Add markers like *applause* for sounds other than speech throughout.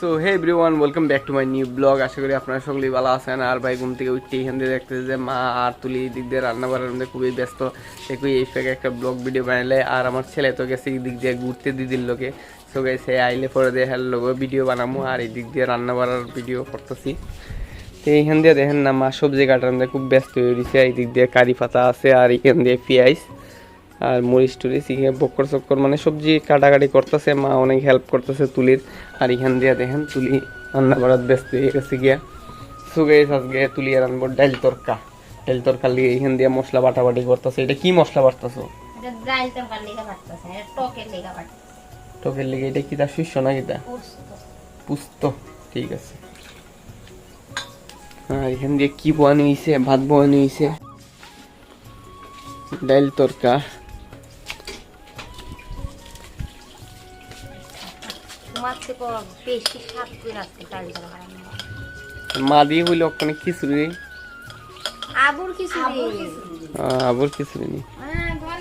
So hey everyone welcome back to my new blog আশা করি আপনারা সকলেই ভালো আছেন। আর ভাই, ঘুম থেকে উঠতে এখান দিয়ে দেখতেছে যে মা আর তুলি দিক দিয়ে রান্না বান্নার মধ্যে খুবই ব্যস্ত। দেখুই এই ফেকে একটা ব্লগ ভিডিও বানালে আর আমার ছেলে তো গেছে এই দিক দিয়ে ঘুরতে দিদির লোকে সো গেছে আইলে পরে দিয়ে হেল লোক ভিডিও বানাবো আর এই দিক দিয়ে রান্না বান্নার ভিডিও করতেছি। তো এইখান দিয়ে দেখেন না, মা সবজি কাটার মধ্যে খুব ব্যস্ত হয়ে রয়েছে। এই দিক দিয়ে কারি পাতা আছে আর এইখান দিয়ে পেঁয়াজ। আর মরিচ টুরিচ এখানে বক্কর চক্কর মানে সবজি কাটাকাটি করতেছে মা অনেক হেল্প করতেছে তুলির। আর এখান দিয়ে দেখেন তুলি রান্না করার ব্যস্ত হয়ে গেছে গিয়া। সুগে আজকে তুলি রান্নবো ডাইল তরকা। ডাইল তরকা লিয়ে এখান দিয়ে মশলা বাটাবাটি করতেছে। এটা কি মশলা বাটতেছো? টকের লেগা এটা কি তা শস্য না কি তা পুস্ত ঠিক আছে। আর এখান দিয়ে কি বোয়ানি হয়েছে ভাত বোয়ানি হয়েছে ডাইল তরকা। তোমার থেকে বেশি স্বাদ করে আছে ডাল মা দিয়ে হইলে ওখানে খিচুড়ি। আবুর খিচুড়ি। আবার খিচুড়ি। নি। তোমার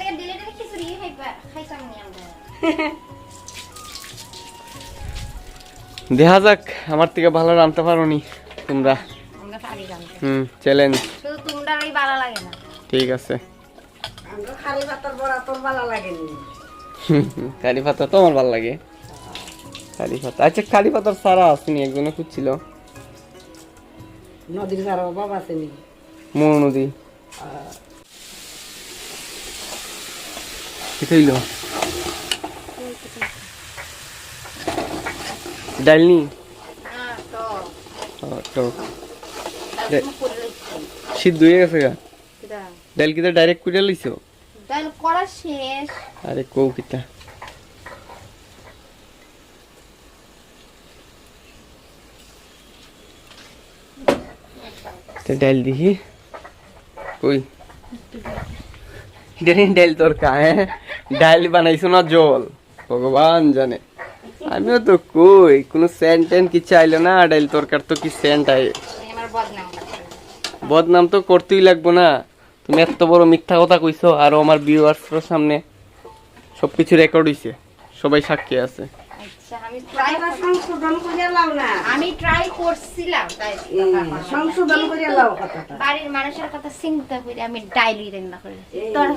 দেখা যাক আমার থেকে ভালো রাঁধতে পারো নি তোমরা। আমরা পারি হুম চ্যালেঞ্জ শুধু তোমরা ভালো লাগে না। ঠিক আছে। আমরা খালি ভাতের বড়া তোর ভালো লাগেনি কারি *laughs* পাতা তো আমার ভালো লাগে। কারি পাতা আচ্ছা কারি পাতার সারা আসেনি একজনে খুঁজছিল। নদীর সারা অভাব আসেনি। মনু নদী। কি থইল ডাল নি হ্যাঁ তো। ও, তো ডাল করে লইছি সিদ্ধ হয়ে গেছে গা? ডাল কিতা ডাইরেক্ট কুইটা লইছো? ডাল করা শেষ। আরে কৌ কিতা দিহি। কই? এটা নিয়ে ডাল তোর কাহে? ডাল বানাইছো না জল? ভগবান জানে। আমিও তো কই, কোনো সেন্ট টেন্ট কি চাইলো না ডাল তরকার তো কি সেন্ট আয় বদনাম তো করতেই লাগবো না। তুমি এত বড় মিথ্যা কথা কইছো, আর আমার ভিউয়ার্সের সামনে সবকিছু রেকর্ড হইছে। সবাই সাক্ষী আছে। আমি ট্রাই আমরা সংশোধন করে লাও না? আমি ট্রাই করছিলাম সংশোধন করে লাও কথাটা। বাড়ির মানুষের কথা চিন্তা করে আমি ডাইলি রান্না করে। তোর